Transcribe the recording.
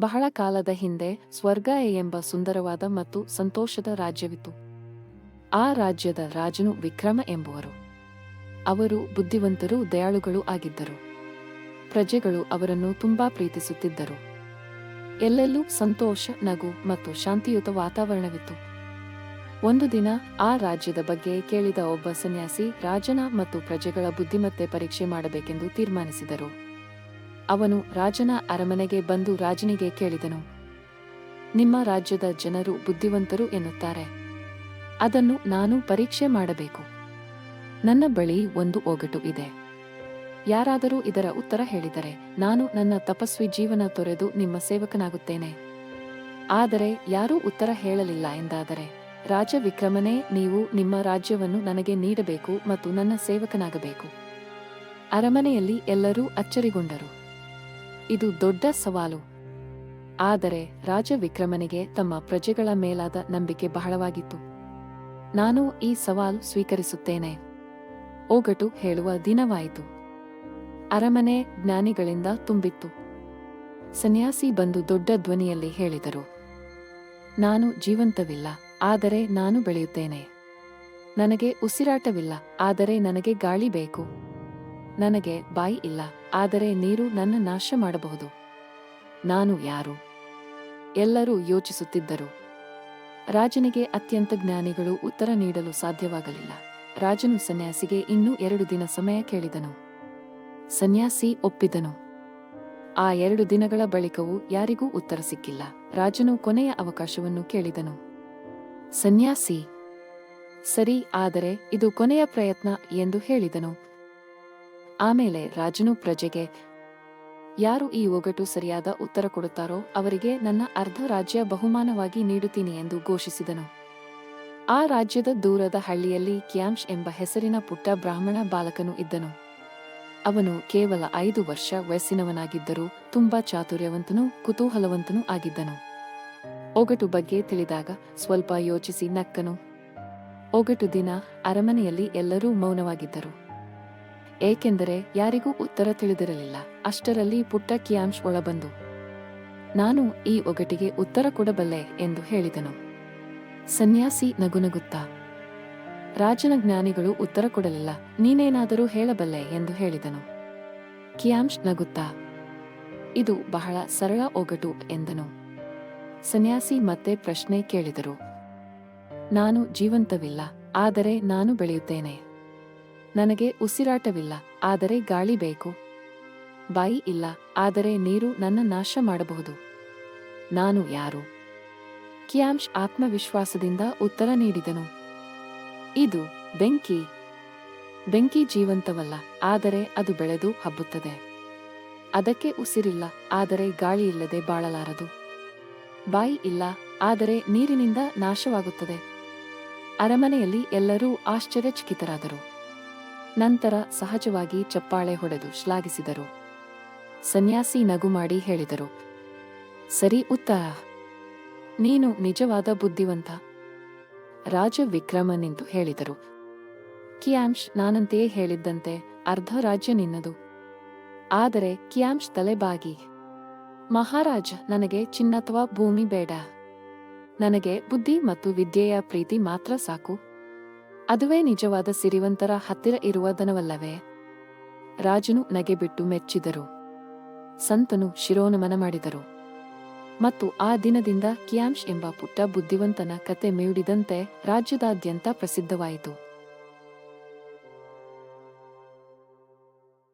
ಬಹಳ ಕಾಲದ ಹಿಂದೆ ಸ್ವರ್ಗ ಎಂಬ ಸುಂದರವಾದ ಮತ್ತು ಸಂತೋಷದ ರಾಜ್ಯವಿತ್ತು. ಆ ರಾಜ್ಯದ ರಾಜನು ವಿಕ್ರಮ ಎಂಬುವರು. ಅವರು ಬುದ್ಧಿವಂತರೂ, ದಯಾಳುಗಳು ಆಗಿದ್ದರು. ಪ್ರಜೆಗಳು ಅವರನ್ನು ತುಂಬಾ ಪ್ರೀತಿಸುತ್ತಿದ್ದರು. ಎಲ್ಲೆಲ್ಲೂ ಸಂತೋಷ, ನಗು ಮತ್ತು ಶಾಂತಿಯುತ ವಾತಾವರಣವಿತ್ತು. ಒಂದು ದಿನ ಆ ರಾಜ್ಯದ ಬಗ್ಗೆ ಕೇಳಿದ ಒಬ್ಬ ಸನ್ಯಾಸಿ ರಾಜನ ಮತ್ತು ಪ್ರಜೆಗಳ ಬುದ್ಧಿಮತ್ತೆ ಪರೀಕ್ಷೆ ಮಾಡಬೇಕೆಂದು ತೀರ್ಮಾನಿಸಿದರು. ಅವನು ರಾಜನ ಅರಮನೆಗೆ ಬಂದು ರಾಜನಿಗೆ ಕೇಳಿದನು. ನಿಮ್ಮ ರಾಜ್ಯದ ಜನರು ಬುದ್ಧಿವಂತರು ಎನ್ನುತ್ತಾರೆ. ಅದನ್ನು ನಾನು ಪರೀಕ್ಷೆ ಮಾಡಬೇಕು. ನನ್ನ ಬಳಿ ಒಂದು ಒಗಟು ಇದೆ. ಯಾರಾದರೂ ಇದರ ಉತ್ತರ ಹೇಳಿದರೆ ನಾನು ನನ್ನ ತಪಸ್ವಿ ಜೀವನ ತೊರೆದು ನಿಮ್ಮ ಸೇವಕನಾಗುತ್ತೇನೆ. ಆದರೆ ಯಾರೂ ಉತ್ತರ ಹೇಳಲಿಲ್ಲ ಎಂದಾದರೆ, ರಾಜ ವಿಕ್ರಮನೇ ನೀವು ನಿಮ್ಮ ರಾಜ್ಯವನ್ನು ನನಗೆ ನೀಡಬೇಕು ಮತ್ತು ನನ್ನ ಸೇವಕನಾಗಬೇಕು. ಅರಮನೆಯಲ್ಲಿ ಎಲ್ಲರೂ ಅಚ್ಚರಿಗೊಂಡರು. ಇದು ದೊಡ್ಡ ಸವಾಲು. ಆದರೆ ರಾಜ ವಿಕ್ರಮನಿಗೆ ತಮ್ಮ ಪ್ರಜೆಗಳ ಮೇಲಾದ ನಂಬಿಕೆ ಬಹಳವಾಗಿತ್ತು. ನಾನು ಈ ಸವಾಲು ಸ್ವೀಕರಿಸುತ್ತೇನೆ. ಓಗಟು ಹೇಳುವ ದಿನವಾಯಿತು. ಅರಮನೆ ಜ್ಞಾನಿಗಳಿಂದ ತುಂಬಿತ್ತು. ಸನ್ಯಾಸಿ ಬಂದು ದೊಡ್ಡ ಧ್ವನಿಯಲ್ಲಿ ಹೇಳಿದರು. ನಾನು ಜೀವಂತವಿಲ್ಲ, ಆದರೆ ನಾನು ಬೆಳೆಯುತ್ತೇನೆ. ನನಗೆ ಉಸಿರಾಟವಿಲ್ಲ, ಆದರೆ ನನಗೆ ಗಾಳಿ ಬೇಕು. ನನಗೆ ಬಾಯಿ ಇಲ್ಲ, ಆದರೆ ನೀರು ನನ್ನ ನಾಶ ಮಾಡಬಹುದು. ನಾನು ಯಾರು? ಎಲ್ಲರೂ ಯೋಚಿಸುತ್ತಿದ್ದರು. ರಾಜನಿಗೆ ಅತ್ಯಂತ ಜ್ಞಾನಿಗಳು ಉತ್ತರ ನೀಡಲು ಸಾಧ್ಯವಾಗಲಿಲ್ಲ. ರಾಜನು ಸನ್ಯಾಸಿಗೆ ಇನ್ನೂ ಎರಡು ದಿನ ಸಮಯ ಕೇಳಿದನು. ಸನ್ಯಾಸಿ ಒಪ್ಪಿದನು. ಆ ಎರಡು ದಿನಗಳ ಬಳಿಕವೂ ಯಾರಿಗೂ ಉತ್ತರ ಸಿಕ್ಕಿಲ್ಲ. ರಾಜನು ಕೊನೆಯ ಅವಕಾಶವನ್ನು ಕೇಳಿದನು. ಸನ್ಯಾಸಿ, ಸರಿ, ಆದರೆ ಇದು ಕೊನೆಯ ಪ್ರಯತ್ನ ಎಂದು ಹೇಳಿದನು. ಆಮೇಲೆ ರಾಜನು ಪ್ರಜೆಗೆ, ಯಾರು ಈ ಒಗಟು ಸರಿಯಾದ ಉತ್ತರ ಕೊಡುತ್ತಾರೋ ಅವರಿಗೆ ನನ್ನ ಅರ್ಧ ರಾಜ್ಯ ಬಹುಮಾನವಾಗಿ ನೀಡುತ್ತೀನಿ ಎಂದು ಘೋಷಿಸಿದನು. ಆ ರಾಜ್ಯದ ದೂರದ ಹಳ್ಳಿಯಲ್ಲಿ ಕ್ಯಾಂಶ್ ಎಂಬ ಹೆಸರಿನ ಪುಟ್ಟ ಬ್ರಾಹ್ಮಣ ಬಾಲಕನು ಇದ್ದನು. ಅವನು ಕೇವಲ ಐದು ವರ್ಷ ವಯಸ್ಸಿನವನಾಗಿದ್ದರೂ ತುಂಬಾ ಚಾತುರ್ಯವಂತನೂ ಕುತೂಹಲವಂತನೂ ಆಗಿದ್ದನು. ಒಗಟು ಬಗ್ಗೆ ತಿಳಿದಾಗ ಸ್ವಲ್ಪ ಯೋಚಿಸಿ ನಕ್ಕನು. ಒಗಟು ದಿನ ಅರಮನೆಯಲ್ಲಿ ಎಲ್ಲರೂ ಮೌನವಾಗಿದ್ದರು. ಏಕೆಂದರೆ ಯಾರಿಗೂ ಉತ್ತರ ತಿಳಿದಿರಲಿಲ್ಲ. ಅಷ್ಟರಲ್ಲಿ ಪುಟ್ಟ ಕಿಯಾಂಶ್ ಒಳಬಂದು, ನಾನು ಈ ಒಗಟಿಗೆ ಉತ್ತರ ಕೊಡಬಲ್ಲೆ ಎಂದು ಹೇಳಿದನು. ಸನ್ಯಾಸಿ ನಗುನಗುತ್ತಾ, ರಾಜನ ಜ್ಞಾನಿಗಳು ಉತ್ತರ ಕೊಡಲಿಲ್ಲ, ನೀನೇನಾದರೂ ಹೇಳಬಲ್ಲೆ ಎಂದು ಹೇಳಿದನು. ಕಿಯಾಂಶ್ ನಗುತ್ತಾ, ಇದು ಬಹಳ ಸರಳ ಒಗಟು ಎಂದನು. ಸನ್ಯಾಸಿ ಮತ್ತೆ ಪ್ರಶ್ನೆ ಕೇಳಿದರು. ನಾನು ಜೀವಂತವಿಲ್ಲ, ಆದರೆ ನಾನು ಬೆಳೆಯುತ್ತೇನೆ. ನನಗೆ ಉಸಿರಾಟವಿಲ್ಲ, ಆದರೆ ಗಾಳಿ ಬೇಕು. ಬಾಯಿ ಇಲ್ಲ, ಆದರೆ ನೀರು ನನ್ನ ನಾಶ ಮಾಡಬಹುದು. ನಾನು ಯಾರು? ಕಿಯಾಂಶ್ ಆತ್ಮವಿಶ್ವಾಸದಿಂದ ಉತ್ತರ ನೀಡಿದನು. ಇದು ಬೆಂಕಿ. ಬೆಂಕಿ ಜೀವಂತವಲ್ಲ, ಆದರೆ ಅದು ಬೆಳೆದು ಹಬ್ಬುತ್ತದೆ. ಅದಕ್ಕೆ ಉಸಿರಿಲ್ಲ, ಆದರೆ ಗಾಳಿ ಇಲ್ಲದೆ ಬಾಳಲಾರದು. ಬಾಯಿ ಇಲ್ಲ, ಆದರೆ ನೀರಿನಿಂದ ನಾಶವಾಗುತ್ತದೆ. ಅರಮನೆಯಲ್ಲಿ ಎಲ್ಲರೂ ಆಶ್ಚರ್ಯಚಕಿತರಾದರು. ನಂತರ ಸಹಜವಾಗಿ ಚಪ್ಪಾಳೆ ಹೊಡೆದು ಶ್ಲಾಘಿಸಿದರು. ಸನ್ಯಾಸಿ ನಗು ಮಾಡಿ ಹೇಳಿದರು, ಸರಿ ಉತ್ತರ ನೀನು ನಿಜವಾದ ಬುದ್ಧಿವಂತ. ರಾಜ ವಿಕ್ರಮನೆಂದು ಹೇಳಿದರು, ಕಿಯಾಂಶ್, ನಾನಂತೆಯೇ ಹೇಳಿದ್ದಂತೆ ಅರ್ಧ ರಾಜ್ಯ ನಿನ್ನದು. ಆದರೆ ಕಿಯಾಂಶ್ ತಲೆಬಾಗಿ ಮಹಾರಾಜ, ನನಗೆ ಚಿನ್ನತ್ವ ಭೂಮಿ ಬೇಡ. ನನಗೆ ಬುದ್ಧಿ ಮತ್ತು ವಿದ್ಯೆಯ ಪ್ರೀತಿ ಮಾತ್ರ ಸಾಕು. ಅದುವೇ ನಿಜವಾದ ಸಿರಿವಂತರ ಹತ್ತಿರ ಇರುವ ದನವಲ್ಲವೇ ರಾಜನು ನಗೆಬಿಟ್ಟು ಮೆಚ್ಚಿದರು. ಸಂತನು ಶಿರೋನಮನ ಮಾಡಿದರು. ಮತ್ತು ಆ ದಿನದಿಂದ ಕಿಯಾಂಶ್ ಎಂಬ ಪುಟ್ಟ ಬುದ್ಧಿವಂತನ ಕತೆ ಮೇಡಿದಂತೆ ರಾಜ್ಯದಾದ್ಯಂತ ಪ್ರಸಿದ್ಧವಾಯಿತು.